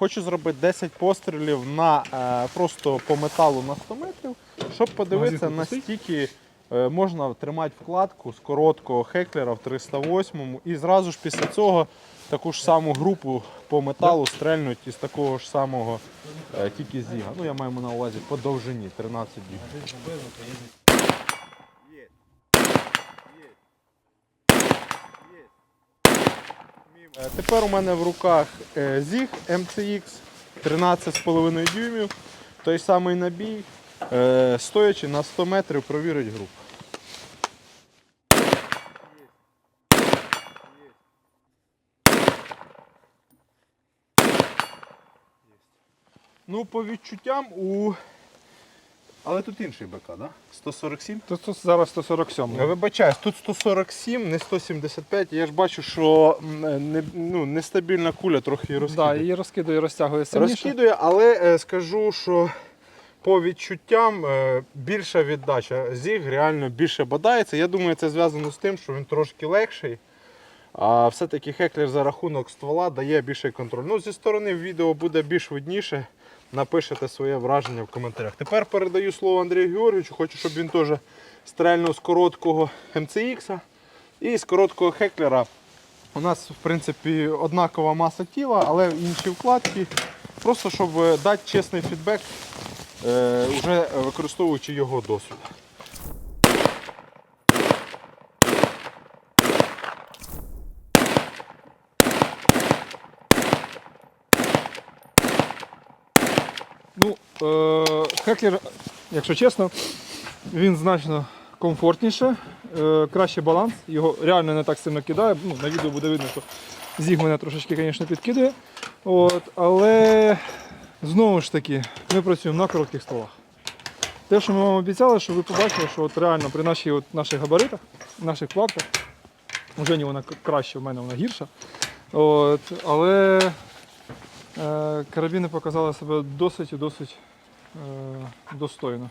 хочу зробити 10 пострілів на е, просто по металу на 100 метрів, щоб подивитися, наскільки е, можна тримати вкладку з короткого хеклера в 308 і зразу ж після цього таку ж саму групу по металу стрельнуть із такого ж самого, е, тільки зіга. Ну я маю на увазі по довжині 13 дюймів. Е, Тепер у мене в руках е, ZIG MCX 13,5 дюймів. Той самий набій. Е, Стоячи на 100 метрів, провірить групу. Ну, по відчуттям у. Але тут інший БК, да? 147? Тут, тут зараз 147. Я вибачаюсь, тут 147, не 175. Я ж бачу, що не, ну, нестабільна куля трохи Да, розкидає. її розкидує, розтягує сильніше. Розкидує, але е, скажу, що по відчуттям е, більша віддача. Зіг реально більше бодається. Я думаю, це зв'язано з тим, що він трошки легший. А все-таки хеклер за рахунок ствола дає більший контроль. Ну, зі сторони відео буде більш видніше. Напишете своє враження в коментарях. Тепер передаю слово Андрію Георгійовичу. Хочу, щоб він теж стрельнув з короткого МЦХ і з короткого хеклера. У нас, в принципі, однакова маса тіла, але інші вкладки. Просто щоб е, дати чесний фідбек, е, вже використовуючи його досвід. Ну, е, хеклер, якщо чесно, він значно комфортніше, е, краще баланс, його реально не так сильно кидає. Ну, на відео буде видно, що зіг мене трошечки, звісно, підкидує. От, але знову ж таки, ми працюємо на коротких стволах. Те, що ми вам обіцяли, що ви побачили, що от реально при нашій, от, наших габаритах, наших платках, вже не вона краще, в мене вона гірша. От, але Карабіни показали себе досить і досить е, достойно.